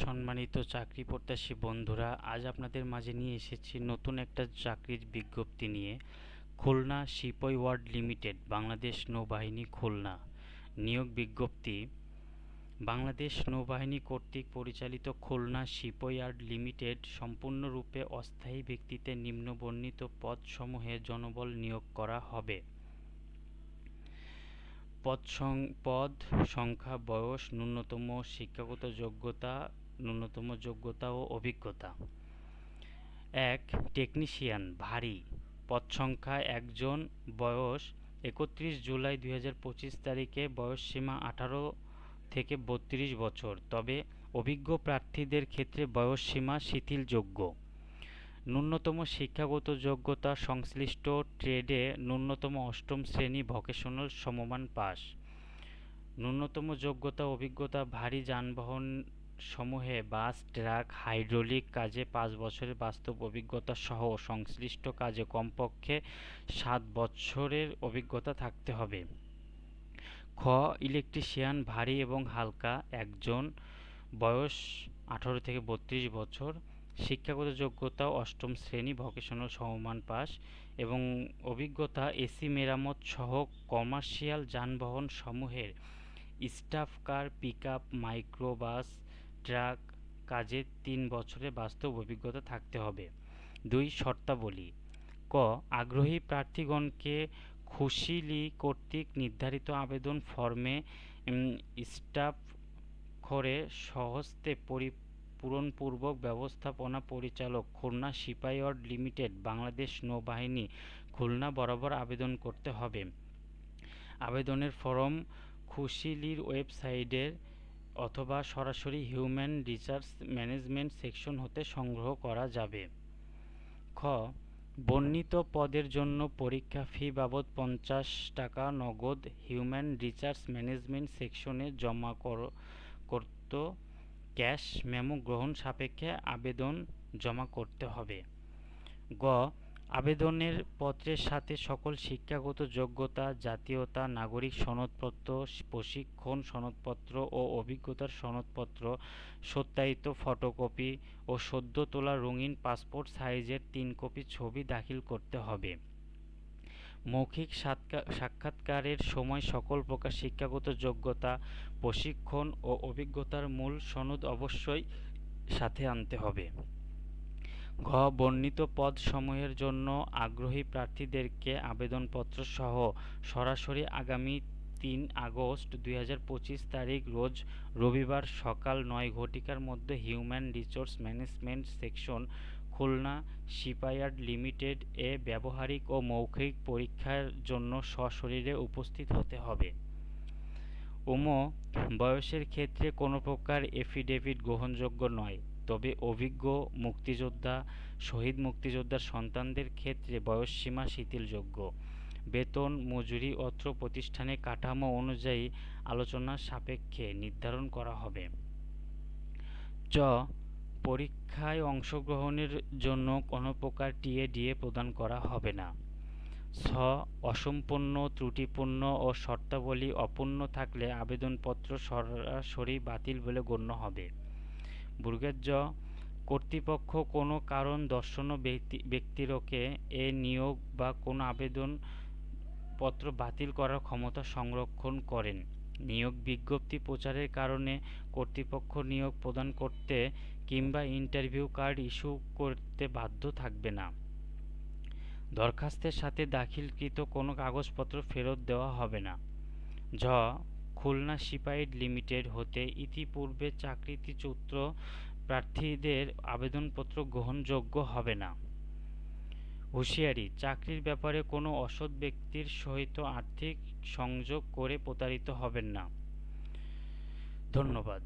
সম্মানিত চাকরি প্রত্যাশী বন্ধুরা, আজ আপনাদের মাঝে নিয়ে এসেছি নতুন একটা চাকরির বিজ্ঞপ্তি নিয়ে। Khulna shipyard limited, Bangladesh নৌবাহিনী খুলনা। নিয়োগ বিজ্ঞপ্তি, বাংলাদেশ নৌবাহিনী কর্তৃক পরিচালিত খুলনা শিপইয়ার্ড লিমিটেড সম্পূর্ণরূপে অস্থায়ী ভিত্তিতে নিম্নবর্ণিত পদসমূহে জনবল নিয়োগ করা হবে। পদ সং, পদ, সংখ্যা, বয়স, ন্যূনতম শিক্ষাগত যোগ্যতা ন্যূনতম যোগ্যতা ও অভিজ্ঞতা। এক টেকনিশিয়ান ভারী। পদ সংখ্যা একজন, বয়স একত্রিশ জুলাই দুই হাজার পঁচিশ তারিখে বয়সসীমা আঠারো থেকে বত্রিশ বছর। তবে অভিজ্ঞ প্রার্থীদের ক্ষেত্রে বয়সসীমা শিথিলযোগ্য। ন্যূনতম শিক্ষাগত যোগ্যতা, সংশ্লিষ্ট ট্রেডে ন্যূনতম অষ্টম শ্রেণি ভকেশনাল সমমান পাস। ন্যূনতম যোগ্যতা, অভিজ্ঞতা, ভারী যানবাহন সমূহে বাস, ট্রাক, হাইড্রোলিক কাজে পাঁচ বছরের বাস্তব অভিজ্ঞতা সহ সংশ্লিষ্ট কাজে কমপক্ষে সাত বছরের অভিজ্ঞতা থাকতে হবে। খ, ইলেকট্রিশিয়ান, ভারী এবং হালকা, একজন, বয়স আঠারো থেকে বত্রিশ বছর, শিক্ষাগত যোগ্যতা, অষ্টম শ্রেণি ভকেশনাল সমমান পাস এবং অভিজ্ঞতা, এসি, মেরামত সহ কমার্শিয়াল যানবাহন সমূহের staff car pick up microbus truck কাজে তিন বছরের বাস্তব অভিজ্ঞতা থাকতে হবে। দুই, শর্তাবলী। ক, আগ্রহী প্রার্থীগণকে খুশিলি কর্তৃক নির্ধারিত আবেদন ফর্মে স্টাফ খরে সহস্তে পরি পূরণপূর্বক ব্যবস্থাপনা পরিচালক খুলনা সিপাইওয়ার্ড লিমিটেড বাংলাদেশ নৌবাহিনী খুলনা বরাবর আবেদন করতে হবে। আবেদনের ফরম খুশিলির ওয়েবসাইটের অথবা সরাসরি হিউম্যান রিসার্চ ম্যানেজমেন্ট সেকশন হতে সংগ্রহ করা যাবে। খ, বর্ণিত পদের জন্য পরীক্ষা ফি বাবদ পঞ্চাশ টাকা নগদ হিউম্যান রিসার্চ ম্যানেজমেন্ট সেকশনে জমা করত ক্যাশ, মেমো গ্রহণ সাপেক্ষে আবেদন জমা করতে হবে। গ আবেদনের পত্রের সাথে সকল শিক্ষাগত যোগ্যতা, জাতীয়তা, নাগরিক সনদপত্র, প্রশিক্ষণ সনদপত্র ও অভিজ্ঞতার সনদপত্র, সত্যায়িত ফটোকপি ও সদ্য তোলা রঙিন পাসপোর্ট সাইজের তিন কপি ছবি দাখিল করতে হবে। মৌখিক সাক্ষাৎকারের সময় সকল প্রকার শিক্ষাগত যোগ্যতা, প্রশিক্ষণ ও অভিজ্ঞতার মূল সনদ অবশ্যই সাথে আনতে হবে। ঘ বর্ণিত পদ সমূহের জন্য আগ্রহী প্রার্থীদেরকে আবেদনপত্র সহ সরাসরি আগামী তিন আগস্ট দুই হাজার পঁচিশ তারিখ রোজ রবিবার সকাল নয় ঘটিকার মধ্যে human resource management section, Khulna shipyard limited এ ব্যবহারিক ও মৌখিক পরীক্ষার জন্য সশরীরে উপস্থিত হতে হবে। উম, বয়সের ক্ষেত্রে কোনো প্রকার এফিডেভিট গ্রহণযোগ্য নয়। তবে অভিজ্ঞ মুক্তিযোদ্ধা, শহীদ মুক্তিযোদ্ধার সন্তানদের ক্ষেত্রে বয়সসীমা শিথিলযোগ্য। বেতন, মজুরি, অত্র প্রতিষ্ঠানে কাঠামো অনুযায়ী আলোচনার সাপেক্ষে নির্ধারণ করা হবে। চ, পরীক্ষায় অংশগ্রহণের জন্য কোনো প্রকার টিএ ডিএ প্রদান করা হবে না। ছ, অসম্পূর্ণ, ত্রুটিপূর্ণ ও শর্তাবলী অপূর্ণ থাকলে আবেদনপত্র সরাসরি বাতিল বলে গণ্য হবে। জ কর্তৃপক্ষ কোনো কারণ দর্শন ব্যক্তিরকে এ নিয়োগ বা কোনো আবেদন পত্র বাতিল করার ক্ষমতা সংরক্ষণ করেন। নিয়োগ বিজ্ঞপ্তি প্রচারের কারণে কর্তৃপক্ষ নিয়োগ প্রদান করতে কিংবা ইন্টারভিউ কার্ড ইস্যু করতে বাধ্য থাকবে না। দরখাস্তের সাথে দাখিলকৃত কোনো কাগজপত্র ফেরত দেওয়া হবে না। ঝ খুলনা সিপাইড লিমিটেড হতে ইতিপূর্বে চাকরিচ্যুত প্রার্থীদের আবেদনপত্র গ্রহণযোগ্য হবে না। হুঁশিয়ারি, চাকরির ব্যাপারে কোনো অসৎ ব্যক্তির সহিত আর্থিক সংযোগ করে প্রতারিত হবেন না। ধন্যবাদ।